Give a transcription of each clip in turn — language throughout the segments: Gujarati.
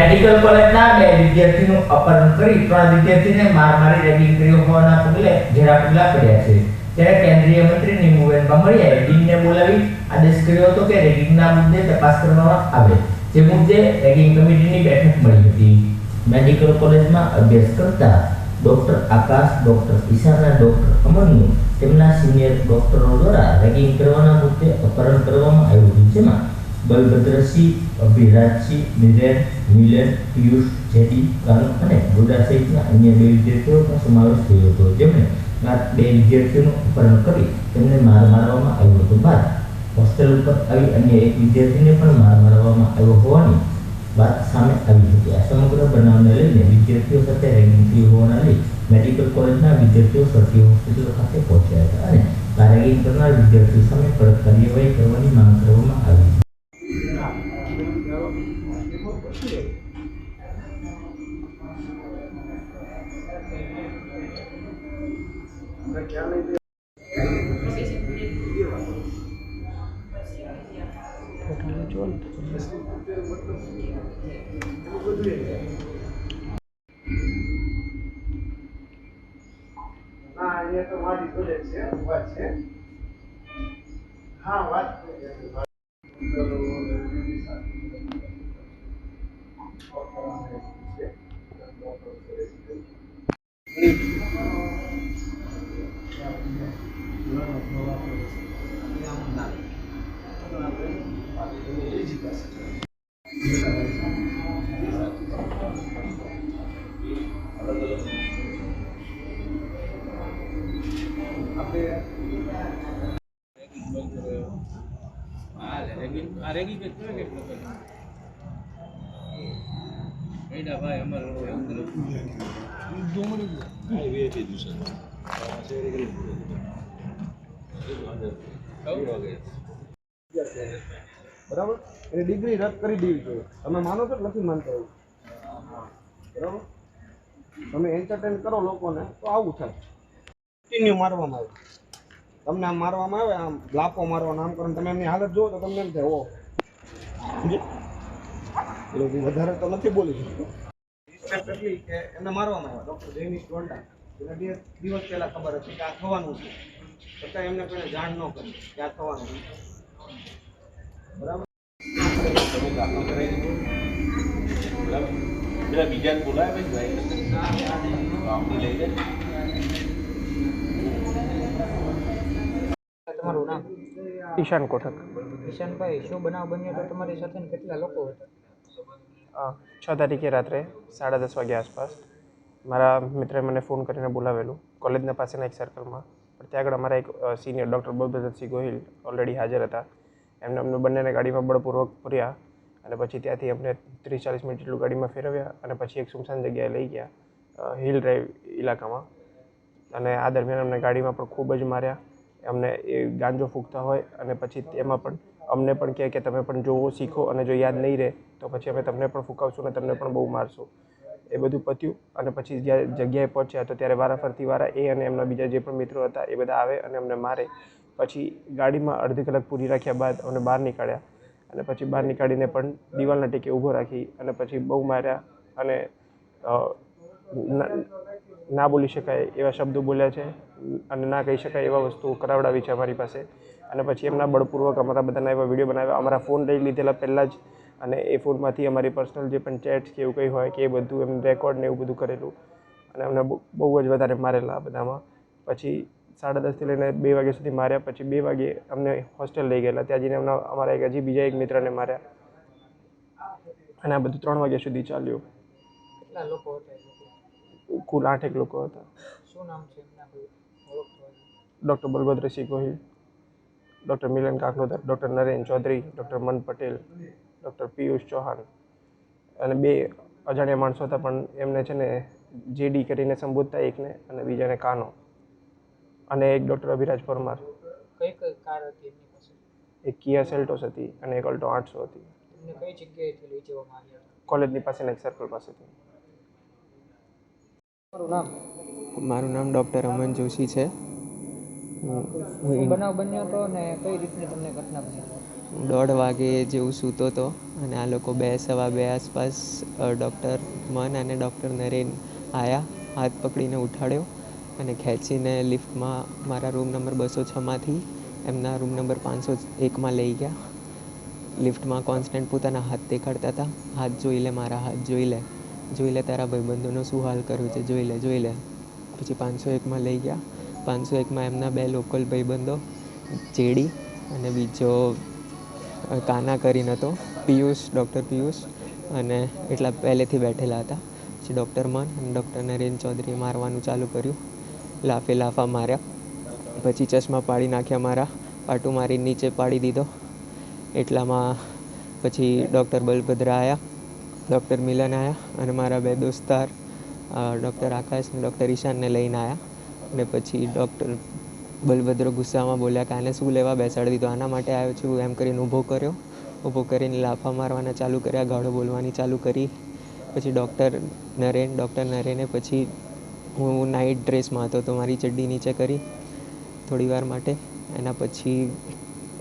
મેડિકલ કોલેજના બે વિદ્યાર્થીનું અપહરણ કરી ત્રણ વિદ્યાર્થીને માર મારી રેગિંગ કર્યો હોવાના પગલે જેરા પગલા પડ્યા છે. ત્યારે કેન્દ્રીય મંત્રી નીમુબેન બામણીયાએ ડીનને બોલાવી આદેશ કર્યો હતો કે રેગિંગના મુદ્દે તપાસ કરવામાં આવે. જે મુદ્દે રેગિંગ કમિટીની બેઠક મળી હતી. મેડિકલ કોલેજમાં અભ્યાસ કરતા ડોક્ટર આકાશ ડોક્ટર ઈશાના ડોક્ટર અમનનું તેમના સિનિયર ડોક્ટરો દ્વારા રેગિંગ કરવાના મુદ્દે અપહરણ કરવામાં આવ્યું હતું. જેમાં બલભદ્રસિંહ, અભિરાજસિંહ, નિરેન, મિલન, પિયુષ, જેડી કાનુ અને ગોડા સહિતના અન્ય બે વિદ્યાર્થીઓનો સમાવેશ થયો હતો. જેમણે બે વિદ્યાર્થીઓનું અપહરણ કરી તેમને માર મારવામાં આવ્યો હતો. બાદ હોસ્ટેલ ઉપર આવી અન્ય એક વિદ્યાર્થીને પણ માર મારવામાં આવ્યો હોવાની વાત સામે આવી હતી. આ સમગ્ર બનાવને લઈને વિદ્યાર્થીઓ સાથે રેગિંગ થઈ હોવાના લઈ મેડિકલ કોલેજના વિદ્યાર્થીઓ સરકારી હોસ્પિટલ ખાતે પહોંચ્યા હતા અને આ કરનાર વિદ્યાર્થીઓ સામે કડક કાર્યવાહી કરવાની માંગ કરવામાં આવી હા તો મારી જોડે છે વાત છે. હા વાત કરે બરાબર? એની ડિગ્રી રદ કરી દેવી જોઈએ તમે માનો છો નથી માનતા એવું? બરાબર? તમે એન્ટરટેન કરો લોકોને, તો આવું થાય. કન્ટિન્યુ મારવામાં આવે. તમને આમ મારવામાં આવે, આમ લાપો મારવા આમ કરો તમે એમની હાલત જુઓ તો તમને એમ થાય ઓ હું વધારે તો નથી બોલી એટલી કે એમને મારવામાં આવ્યા. ડૉક્ટર જૈનિશ એને બે દિવસ પહેલા ખબર હતી કે આ થવાનું છે. છતાં એમને કોઈને જાણ ન કરી કે આ થવાનું છે. બરાબર? પેલા બીજાને બોલાવે ભાઈ લઈ જાય તમારું નામ ઈશાન કોઠક. ઈશાનભાઈ શું બનાવ બન્યો તો તમારી સાથે કેટલા લોકો હતા? છ તારીખે રાત્રે, સાડા દસ વાગ્યા આસપાસ, મારા મિત્રે મને ફોન કરીને બોલાવેલું, કોલેજના પાસેના એક સર્કલમાં પણ ત્યાં આગળ અમારા એક senior doctor Bauddhadattsinh Gohil already હાજર હતા. એમને અમને બંનેને ગાડીમાં બળપૂર્વક પૂર્યા અને પછી ત્યાંથી અમને ત્રીસ ચાલીસ મિનિટ જેટલું ગાડીમાં ફેરવ્યા અને પછી એક સુમસાન જગ્યાએ લઈ ગયા હિલ ડ્રાઈવ ઇલાકામાં અને આ દરમિયાન અમને ગાડીમાં પણ ખૂબ જ માર્યા. અમને એ ગાંજો ફૂંકતા હોય અને પછી તેમાં પણ અમને પણ કહે કે તમે પણ જોવો, શીખો અને જો યાદ નહીં રહે, તો પછી અમે તમને પણ ફૂંકાવશું અને તમને પણ બહુ મારશું. એ બધું પત્યું અને પછી જ્યારે જગ્યાએ પહોંચ્યા તો ત્યારે વારાફરતી વારા એ અને એમના બીજા જે પણ મિત્રો હતા એ બધા આવે અને અમને મારે. પછી ગાડીમાં અડધી કલાક પૂરી રાખ્યા બાદ અમને બહાર નીકાળ્યા અને પછી બહાર નીકાળીને પણ દિવાલના ટેકે ઊભો રાખી અને પછી બહુ માર્યા અને ના બોલી શકાય એવા શબ્દો બોલ્યા છે અને ના કહી શકાય એવા વસ્તુઓ કરાવડાવી છે અમારી પાસે. અને પછી એમના બળપૂર્વક અમારા બધાના એવા વીડિયો બનાવ્યા. અમારા ફોન લઈ લીધેલા પહેલાં જ અને એ ફોનમાંથી અમારી પર્સનલ જે પણ ચેટ્સ કે એવું કંઈ હોય કે એ બધું એમ રેકોર્ડ ને એવું બધું કરેલું. અને અમને બહુ જ વધારે મારેલા આ બધામાં. પછી સાડા દસથી લઈને બે વાગ્યા સુધી માર્યા. પછી બે વાગે અમને હોસ્ટેલ લઈ ગયેલા. ત્યાં જઈને અમને અમારા એક હજી બીજા એક મિત્રને માર્યા. અને આ બધું ત્રણ વાગ્યા સુધી ચાલ્યું. કેટલા લોકો હતા એ લોકો? કુલ આઠેક લોકો હતા. શું નામ છે? Doctor Balbhadrasinh Gohil. Doctor Milan Kaklodar doctor Naren Chaudhari doctor Mann Patel doctor Piyush Chauhan અને બે અજાણ્યા માણસો હતા પણ એમને છે ને જેડી કરીને સંબોધતા એકને અને બીજાને કાનો. અને એક ડૉક્ટર અભિરાજ પરમાર. કઈ કઈ કાર હતી એમની પાસે? એક કિયા સેલ્ટોસ હતી અને એક અલ્ટો આઠસો હતી. એમને કઈ જગ્યાએથી લઈ જવામાં આવ્યા કોલેજની પાસેના એક સર્કલ પાસેથી. નામ? મારું નામ ડૉક્ટર અમન જોશી છે. બનાવ બન્યો હતો ને કઈ રીતની તમને ઘટના બની? દોઢ વાગે જેવું સૂતો હતો અને આ લોકો બે સવા બે આસપાસ ડૉક્ટર મન અને ડૉક્ટર નરેન આવ્યા હાથ પકડીને ઉઠાડ્યો અને ખેંચીને લિફ્ટમાં મારા રૂમ નંબર બસો છમાંથી એમના રૂમ નંબર પાંચસો એકમાં લઈ ગયા. લિફ્ટમાં કોન્સ્ટન્ટ પોતાના હાથ દેખાડતા હતા. હાથ જોઈ લે મારા હાથ જોઈ લે. જોઈ લે તારા ભાઈબંધોનો શું હાલ કર્યો છે? જોઈ લે જોઈ લે. પછી પાંચસો એકમાં લઈ ગયા. પાંચસો એકમાં એમના બે લોકલ ભાઈબંધો ચેડી અને બીજો કાના કરીને હતો, પિયુષ, ડૉક્ટર પિયુષ અને એટલા પહેલેથી બેઠેલા હતા. પછી ડૉક્ટર મન અને ડૉક્ટર નરેન ચૌધરીએ મારવાનું ચાલુ કર્યું. લાફે લાફા માર્યા. પછી ચશ્મા પાડી નાખ્યા મારા પાટું મારી નીચે પાડી દીધો. એટલામાં પછી ડૉક્ટર બલભદ્રા આવ્યા ડૉક્ટર મિલન આવ્યા અને મારા બે દોસ્તાર ડૉક્ટર આકાશ અને ડૉક્ટર ઈશાનને લઈને આવ્યા અને પછી ડૉક્ટર બલભદ્ર ગુસ્સામાં બોલ્યા કે આને શું લેવા બેસાડી દીધો આના માટે આવ્યો છું. એમ કરીને ઊભો કર્યો. ઊભો કરીને લાફા મારવાના ચાલુ કર્યા, ગાળો બોલવાની ચાલુ કરી. પછી ડૉક્ટર નરેન, ડૉક્ટર નરેને પછી હું નાઇટ ડ્રેસમાં હતો, તો મારી ચડ્ડી નીચે કરી થોડી વાર માટે. એના પછી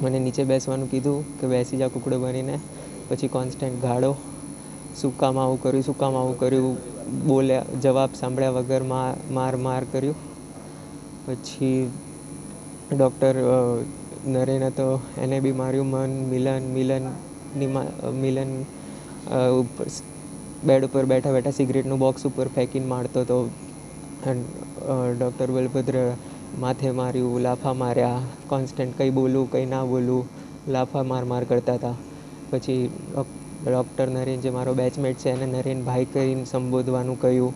મને નીચે બેસવાનું કીધું કે બેસી જા કુકડો બનીને. પછી કોન્સ્ટન્ટ ગાળો. શું આવું કર્યું, શું આવું કર્યું? બોલ્યા, જવાબ સાંભળ્યા વગર માર માર માર કર્યું. પછી ડૉક્ટર નરેન હતો. એને બી માર્યું મન, મિલન મિલનની મિલન ઉપર, બેડ ઉપર બેઠા બેઠા સિગરેટનું બોક્સ ઉપર ફેંકીને મારતો હતો ડૉક્ટર બલભદ્ર માથે માર્યું, લાફા માર્યા કોન્સ્ટન્ટ કંઈ બોલું, કંઈ ના બોલું, લાફા માર માર કરતા હતા પછી ડૉક્ટર નરેન જે મારો બેચમેટ છે એને નરેન ભાઈ કરીને સંબોધવાનું કહ્યું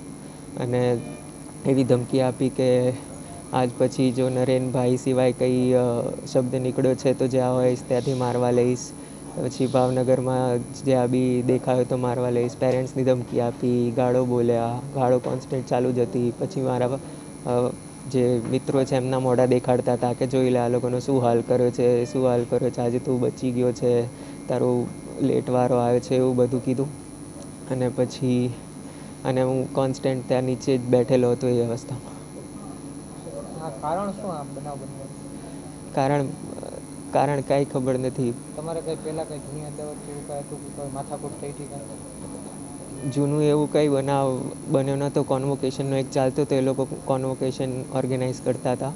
અને એવી ધમકી આપી કે આજ પછી જો નરેનભાઈ સિવાય કંઈ શબ્દ નીકળ્યો છે તો જ્યાં હોઈશ ત્યાંથી મારવા લઈશ. પછી ભાવનગરમાં જ્યાં બી દેખાયો તો મારવા લઈશ. પેરેન્ટ્સની ધમકી આપી, ગાળો બોલ્યા, ગાળો કોન્સ્ટન્ટ ચાલુ જ હતી. પછી મારા જે મિત્રો છે એમના મોઢા દેખાડતા હતા કે જોઈ લે આ લોકોનો શું હાલ કર્યો છે, શું હાલ કર્યો છે, આજે તું બચી ગયો છે, તારો લેટ વારો આવ્યો છે એવું બધું કીધું. અને પછી, અને હું કોન્સ્ટન્ટ ત્યાં નીચે જ બેઠેલો હતો એ અવસ્થામાં. કારણ શું આ બનાવ બન્યો? કારણ કારણ કાંઈ ખબર નથી. તમારે કંઈ પહેલાં કંઈ જૂની અદાવત કે એવું કાંઈ હતું કે કોઈ માથાકૂટ થઈ હતી કાંઈ? જૂનું એવું કંઈ બનાવ બન્યો નહોતો. કોન્વોકેશનનો એક ચાલતો તો એ લોકો કોન્વોકેશન ઓર્ગેનાઇઝ કરતા હતા.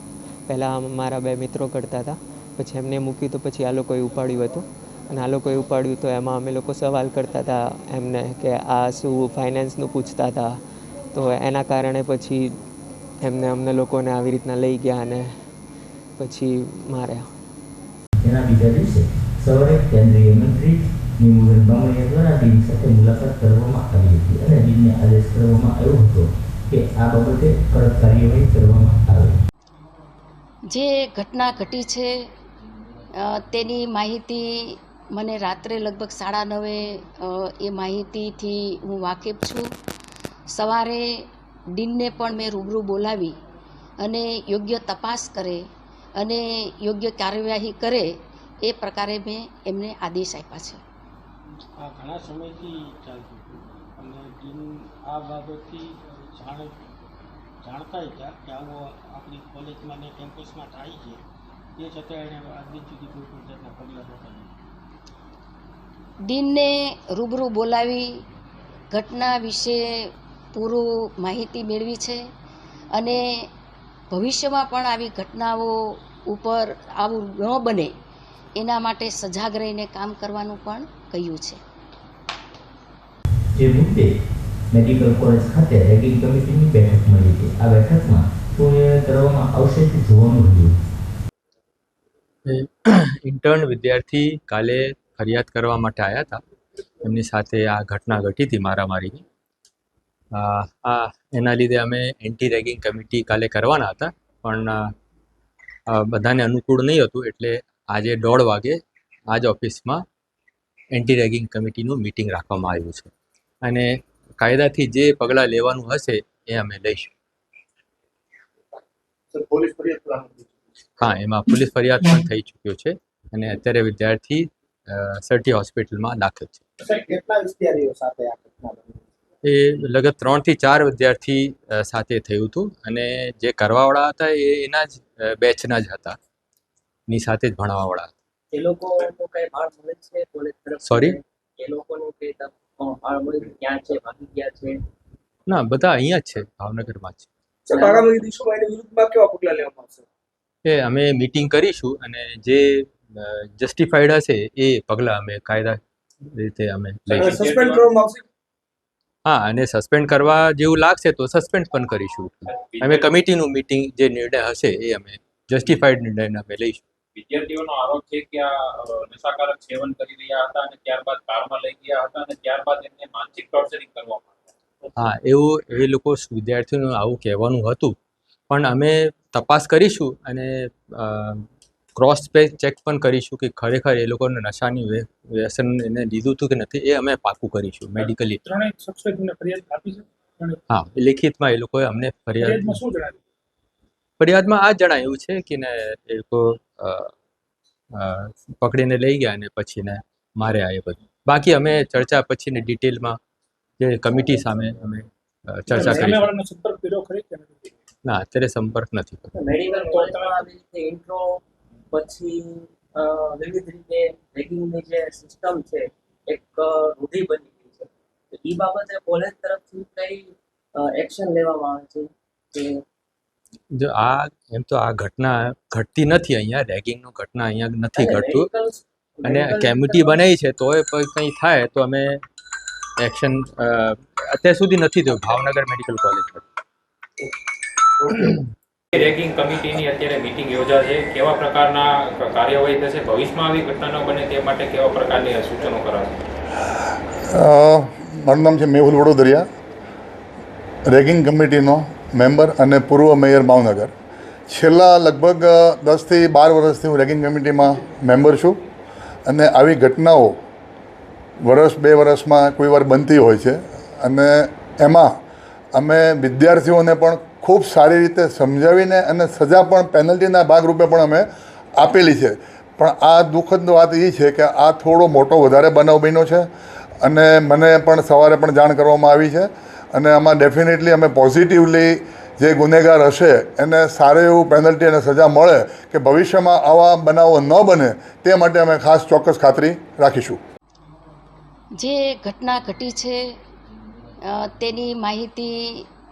પહેલાં મારા બે મિત્રો કરતા હતા. પછી એમને મૂક્યું તો પછી આ લોકોએ ઉપાડ્યું હતું. અને આ લોકોએ ઉપાડ્યું તો એમાં અમે લોકો સવાલ કરતા હતા એમને કે આ શું ફાઇનાન્સનું પૂછતા હતા. તો એના કારણે પછી એમને અમને લોકોને આવી રીતના લઈ ગયા અને પછી માર્યા. તેના બીજા દિવસે સવારે કેન્દ્રીય મંત્રી નિમુબેન બામણીયા દ્વારા ડીન સાથે મુલાકાત કરવામાં આવી હતી અને ડીનને આદેશ કરવામાં આવ્યો હતો કે આ બાબતે કડક કાર્યવાહી કરવામાં આવે. જે ઘટના ઘટી છે તેની માહિતી મને રાત્રે લગભગ સાડા નવે એ માહિતીથી હું વાકેફ છું. સવારે ડીનને પણ મેં રૂબરૂ બોલાવી અને યોગ્ય તપાસ કરે અને યોગ્ય કાર્યવાહી કરે એ પ્રકારે મેં એમને આદેશ આપ્યા છે. ઘણા સમયથી અને ટીમ આ બાબતથી જાણ જાણતા હતા કે આવો આપણી કોલેજમાં ને કેમ્પસમાં થાય છે. એ છતાં એણે આજની સુધી કોઈ પણ જાતના પગલાં નહોતા ડીનને રૂબરૂ બોલાવી ઘટના વિશે પૂરું માહિતી મેળવી છે અને ભવિષ્યમાં પણ આવી ઘટનાઓ ઉપર આવું ન બને એના માટે સજાગ રહીને કામ કરવાનું પણ કહ્યું છે. જે મુદ્દે મેડિકલ કોલેજ ખાતે રેગિંગ કમિટીની બેઠક મળી હતી. આ બેઠકમાં શું નિર્ણય કરવામાં આવશે તે જોવાનું રહ્યું? ઇન્ટર્ન વિદ્યાર્થી કાલે ફરિયાદ કરવા માટે આવ્યા હતા. એમની સાથે આ ઘટના ઘટી હતી મારામારીની. આ એના લીધે અમે એન્ટી રેગિંગ કમિટી કાલે કરવાના હતા પણ બધાને અનુકૂળ નહીં હતું એટલે આજે દોઢ વાગે આ જ ઓફિસમાં એન્ટી રેગિંગ કમિટીનું મિટિંગ રાખવામાં આવ્યું છે. અને કાયદાથી જે પગલાં લેવાનું હશે એ અમે લઈશું. હા એમાં પોલીસ ફરિયાદ પણ થઈ ચૂક્યો છે અને અત્યારે વિદ્યાર્થી સરટી હોસ્પિટલમાં દાખલ છે. એ લગભગ ત્રણથી ચાર વિદ્યાર્થી સાથે થયું હતું અને જે કરવાવાળા હતા એ એના જ બેચના જ હતા. ની સાથે જ ભણાવવાવાળા હતા. એ લોકોનો કઈ ભાર મળે છે કોલેજ તરફ? Sorry? એ લોકોનું કઈ ભાર મળે છે? ક્યાં છે? ભાગી ગયા છે? ના બધા અહીંયા જ છે ભાવનગરમાં જ. છે આગામી દિવસોમાં વિરુદ્ધમાં કેવા પગલાં લેવામાં આવશે? એ અમે મીટિંગ કરીશું અને જે જસ્ટિફાઈડ હશે એ પગલાં અમે કાયદા રીતે અમે લઈશું. સસ્પેન્ડ કરવામાં આવશે હા અને સસ્પેન્ડ કરવા જેવું લાગશે તો સસ્પેન્ડ પણ કરીશું. અમે કમિટીનું મીટિંગ જે નિર્ણય હશે એ અમે જસ્ટિફાઈડ નિર્ણય અમે લઈશું. વિદ્યાર્થીઓનો આરોપ છે કે આ નશાકારક સેવન કરી રહ્યા હતા અને ત્યારબાદ કારમાં લઈ ગયા હતા અને ત્યારબાદ એમને માનસિક ટોર્ચરિંગ કરવામાં હા એવું એ લોકો વિદ્યાર્થીઓનું આવું કહેવાનું હતું. પણ અમે તપાસ કરીશું અને ક્રોસ ચેક પણ કરીશું કે ખરેખર એ લોકોને નશાની વ્ય- વ્યસન એને લીધું હતું કે નથી એ અમે પાકું કરીશું મેડિકલી હા લેખિતમાં એ લોકોએ અમને ફરિયાદ ફરિયાદમાં આ જણાવ્યું છે કે ને એ લોકો પકડીને લઈ ગયા અને પછી ને માર્યા એ બધું. બાકી અમે ચર્ચા પછીની ડિટેલમાં જે કમિટી સામે અમે ચર્ચા કરીશું. સામેવાળાનો સંપર્ક કર્યો ખરી કે નથી? ના અત્યારે સંપર્ક નથી કર્યો. પછી વિવિધ રીતે રેગિંગની જે સિસ્ટમ છે એક રૂઢિ બની ગઈ છે. તો એ બાબતે કોલેજ તરફથી કઈ એક્શન લેવામાં આવે છે કે જો આ એમ તો આ ઘટના ઘટતી નથી અહીંયા રેગિંગનું ઘટના અહીંયા નથી ઘટતું. અને કેમિટી બનાવી છે તોય કોઈ કંઈ થાય તો અમે એક્શન અત્યાર સુધી નથી થયું ભાવનગર મેડિકલ કોલેજ રેગિંગ કમિટીની અત્યારે મિટિંગ યોજાશે કેવા પ્રકારના કાર્યવાહી થશે, ભવિષ્યમાં આવી ઘટના ન બને તે માટે કેવા પ્રકારની સૂચનો કરાશે? મારું નામ છે મેહુલ વડોદરિયા. રેગિંગ કમિટીનો મેમ્બર અને પૂર્વ મેયર ભાવનગર. છેલ્લા લગભગ દસથી બાર વર્ષથી હું રેગિંગ કમિટીમાં મેમ્બર છું અને આવી ઘટનાઓ વર્ષ બે વર્ષમાં કોઈ વાર બનતી હોય છે. અને એમાં અમે વિદ્યાર્થીઓને પણ ખૂબ સારી રીતે સમજાવીને અને સજા પણ પેનલ્ટીના ભાગરૂપે પણ અમે આપેલી છે. પણ આ દુઃખદ વાત એ છે કે આ થોડો મોટો વધારે બનાવ બન્યો છે અને મને પણ સવારે પણ જાણ કરવામાં આવી છે અને આમાં ડેફિનેટલી અમે પોઝિટિવલી જે ગુનેગાર હશે એને સારું એવું પેનલ્ટી અને સજા મળે કે ભવિષ્યમાં આવા બનાવો ન બને તે માટે અમે ખાસ ચોક્કસ ખાતરી રાખીશું. જે ઘટના ઘટી છે તેની માહિતી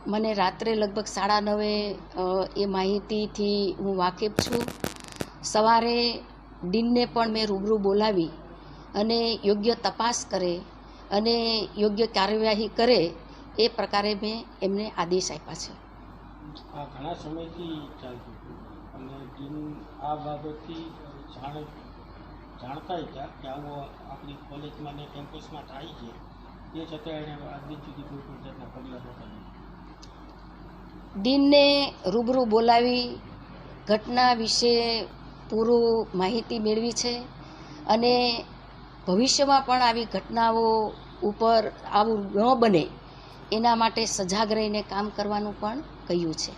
મને રાત્રે લગભગ સાડા નવે એ માહિતીથી હું વાકેફ છું. સવારે ડીનને પણ મેં રૂબરૂ બોલાવી અને યોગ્ય તપાસ કરે અને યોગ્ય કાર્યવાહી કરે એ પ્રકારે મેં એમને આદેશ આપ્યા છે. ઘણા સમયથી અને ડીન આ બાબતથી જાણ જાણતા હતા કે આવો આપણી કોલેજમાં ને કેમ્પસમાં થાય છે. તે છતાં એણે આજ સુધી કોઈ પણ જાતના પગલાં નહોતા લીધા. ડીનને રૂબરૂ બોલાવી ઘટના વિશે પૂરું માહિતી મેળવી છે અને ભવિષ્યમાં પણ આવી ઘટનાઓ ઉપર આવું ન બને એના માટે સજાગ રહીને કામ કરવાનું પણ કહ્યું છે.